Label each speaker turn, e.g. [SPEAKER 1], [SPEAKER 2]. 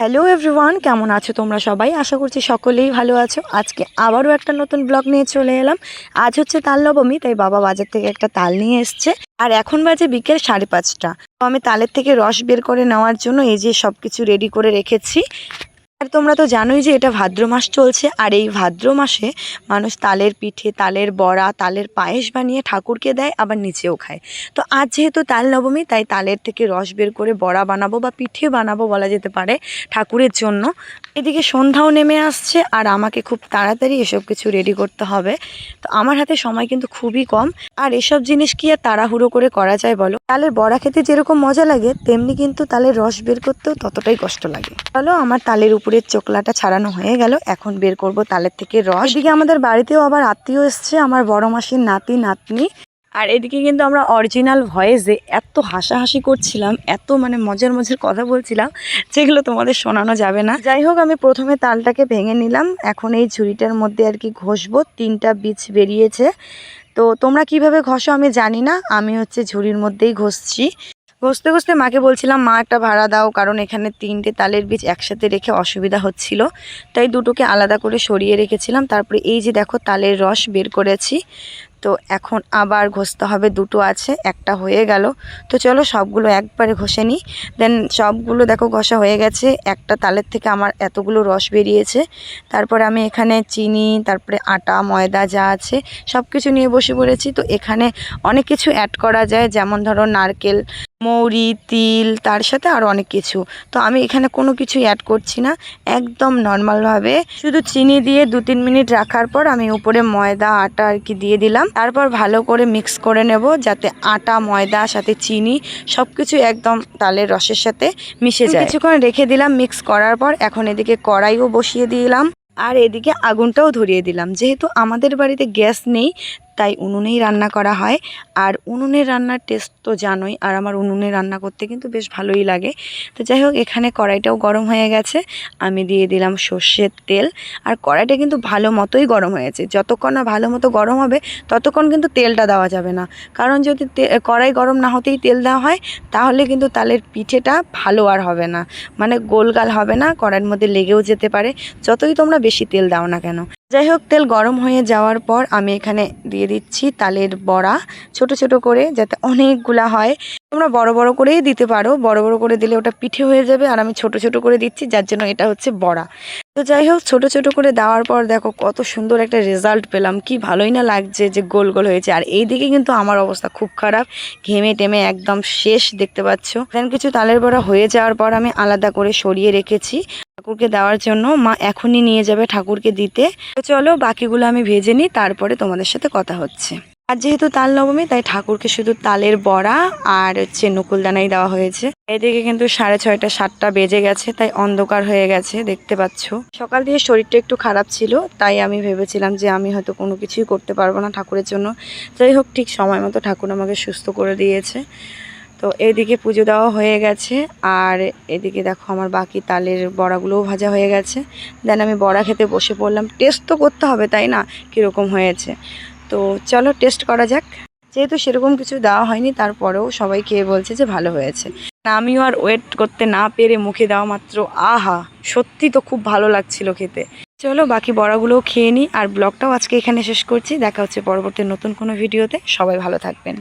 [SPEAKER 1] Hello everyone কেমন আছো তোমরা সবাই? আশা করছি সকলেই ভালো আছো। আজকে আবারও একটা নতুন ব্লগ নিয়ে চলে এলাম। আজ হচ্ছে তাল নবমী তাই বাবা বাজার থেকে একটা তাল নিয়ে এসছে। আর এখন বাজে বিকেল সাড়ে পাঁচটা। তো আমি তালের থেকে রস বের করে নেওয়ার জন্য এই যে সব কিছু রেডি করে রেখেছি। আর তোমরা তো জানোই যে এটা ভাদ্র মাস চলছে, আর এই ভাদ্র মাসে মানুষ তালের পিঠে, তালের বড়া, তালের পায়েস বানিয়ে ঠাকুরকে দেয়, আবার নিচেও খায়। তো আজ যেহেতু তাল নবমী, তাই তালের থেকে রস বের করে বড়া বানাবো বা পিঠে বানাবো বলা যেতে পারে ঠাকুরের জন্য। এদিকে সন্ধ্যাও নেমে আসছে, আর আমাকে খুব তাড়াতাড়ি এসব কিছু রেডি করতে হবে। তো আমার হাতে সময় কিন্তু খুবই কম। আর এসব জিনিস কি আর তাড়াহুড়ো করে করা যায় বলো? তালের বড়া খেতে যেরকম মজা লাগে, তেমনি কিন্তু তালের রস বের করতেও ততটাই কষ্ট লাগে। চলো আমার তালের উপরের চোকলাটা ছাড়ানো হয়ে গেল। এখন বের করব তালের থেকে রস। এদিকে আমাদের বাড়িতেও আবার আত্মীয় এসছে, আমার বড় মাসির নাতি, নাতনি। আর এদিকে কিন্তু আমরা অরিজিনাল ভয়েসে এত হাসাহাসি করছিলাম, এত মানে মজার মজার কথা বলছিলাম, যেগুলো তোমাদের শোনানো যাবে না। যাই হোক, আমি প্রথমে তালটাকে ভেঙে নিলাম। এখন এই ঝুড়িটার মধ্যে আর কি ঘষবো। তিনটা বীজ বেরিয়েছে। তো তোমরা কীভাবে ঘষো আমি জানি না। আমি হচ্ছে ঝুড়ির মধ্যেই ঘষছি। ঘষতে ঘষতে মাকে বলছিলাম, মা, একটা ভাড়া দাও, কারণ এখানে তিনটে তালের বীজ একসাথে রেখে অসুবিধা হচ্ছিল। তাই দুটোকে আলাদা করে সরিয়ে রেখেছিলাম। তারপরে এই যে দেখো, তালের রস বের করেছি। তো এখন আবার ঘষতে হবে, দুটো আছে, একটা হয়ে গেল। তো চলো সবগুলো একবারে ঘষে নিই। দেন সবগুলো দেখো ঘষা হয়ে গেছে। একটা তালের থেকে আমার এতগুলো রস বেরিয়েছে। তারপরে আমি এখানে চিনি, তারপরে আটা, ময়দা যা আছে সব কিছু নিয়ে বসে পড়েছি। তো এখানে অনেক কিছু অ্যাড করা যায়। যেমন ধরো নারকেল মৌরি তিল তার সাথে আরও অনেক কিছু। তো আমি এখানে কোনো কিছুই অ্যাড করছি না। একদম নর্মালভাবে শুধু চিনি দিয়ে দু তিন মিনিট রাখার পর আমি উপরে ময়দা আটা আর কি দিয়ে দিলাম। তারপর ভালো করে মিক্স করে নেব যাতে আটা ময়দা সাথে চিনি সব কিছু একদম তালের রসের সাথে মিশে যায়। কিছুক্ষণ রেখে দিলাম মিক্স করার পর এখন এদিকে কড়াইও বসিয়ে দিলাম। আর এদিকে আগুনটাও ধরিয়ে দিলাম। যেহেতু আমাদের বাড়িতে গ্যাস নেই তাই উনুনেই রান্না করা হয়। আর উনুনের রান্নার টেস্ট তো জানোই, আর আমার উনুনে রান্না করতে কিন্তু বেশ ভালোই লাগে। তো যাই হোক, এখানে কড়াইটাও গরম হয়ে গেছে। আমি দিয়ে দিলাম সর্ষের তেল। আর কড়াইটা কিন্তু ভালো মতোই গরম হয়েছে। যতক্ষণ না ভালো মতো গরম হবে, ততক্ষণ কিন্তু তেলটা দেওয়া যাবে না। কারণ যদি কড়াই গরম না হতেই তেল দেওয়া হয়, তাহলে কিন্তু তালের পিঠেটা ভালো আর হবে না। মানে গোলগাল হবে না, কড়াইয়ের মধ্যে লেগেও যেতে পারে। যতই তোমরা বেশি তেল দাও না কেন। যাই হোক তেল গরম হয়ে যাওয়ার পর আমি এখানে দিয়ে দিচ্ছি তালের বড়া। ছোট ছোট করে যাতে অনেকগুলা হয়। তোমরা বড় বড় করেই দিতে পারো। বড় বড় করে দিলে ওটা পিঠে হয়ে যাবে। আর আমি ছোট ছোট করে দিচ্ছি, যার জন্য এটা হচ্ছে বড়া। তো যাই হোক ছোট ছোট করে দেওয়ার পর দেখো কত সুন্দর একটা রেজাল্ট পেলাম। কি ভালোই না লাগছে যে গোল গোল হয়েছে। আর এই দিকে কিন্তু আমার অবস্থা খুব খারাপ। ঘেমে টেমে একদম শেষ দেখতে পাচ্ছ। দেন কিছু তালের বড়া হয়ে যাওয়ার পর আমি আলাদা করে সরিয়ে রেখেছি। ঠাকুরকে দেওয়ার জন্য মা এখনই নিয়ে যাবে ঠাকুরকে দিতে। তো চলো, বাকিগুলো আমি ভেজে নিই, তারপরে তোমাদের সাথে কথা হচ্ছে। আর যেহেতু তাল নবমী, তাই ঠাকুরকে শুধু তালের বড়া আর হচ্ছে নকুলদানাই দেওয়া হয়েছে। এদিকে কিন্তু সাড়ে ছয়টা, সাতটা বেজে গেছে, তাই অন্ধকার হয়ে গেছে, দেখতে পাচ্ছ। সকাল দিয়ে শরীরটা একটু খারাপ ছিল, তাই আমি ভেবেছিলাম যে আমি হয়তো কোনো কিছুই করতে পারব না ঠাকুরের জন্য। যাই হোক, ঠিক সময় মতো ঠাকুর আমাকে সুস্থ করে দিয়েছে। তো এদিকে পুজো দেওয়া হয়ে গেছে, আর এদিকে দেখো আমার বাকি তালের বড়াগুলোও ভাজা হয়ে গেছে। দেন আমি বড়া খেতে বসে পড়লাম। টেস্ট তো করতে হবে, তাই না? কীরকম হয়েছে। তো চলো টেস্ট করা যাক। যেহেতু সেরকম কিছু দেওয়া হয়নি, তারপরেও সবাই খেয়ে বলছে যে ভালো হয়েছে। আমিও আর ওয়েট করতে না পেরে মুখে দেওয়া মাত্র আহা, সত্যি তো খুব ভালো লাগছিল খেতে। চলো বাকি বড়াগুলোও খেয়ে নিই, আর ব্লগটাও আজকে এখানে শেষ করছি। দেখা হচ্ছে পরবর্তী নতুন কোনো ভিডিওতে। সবাই ভালো থাকবেন।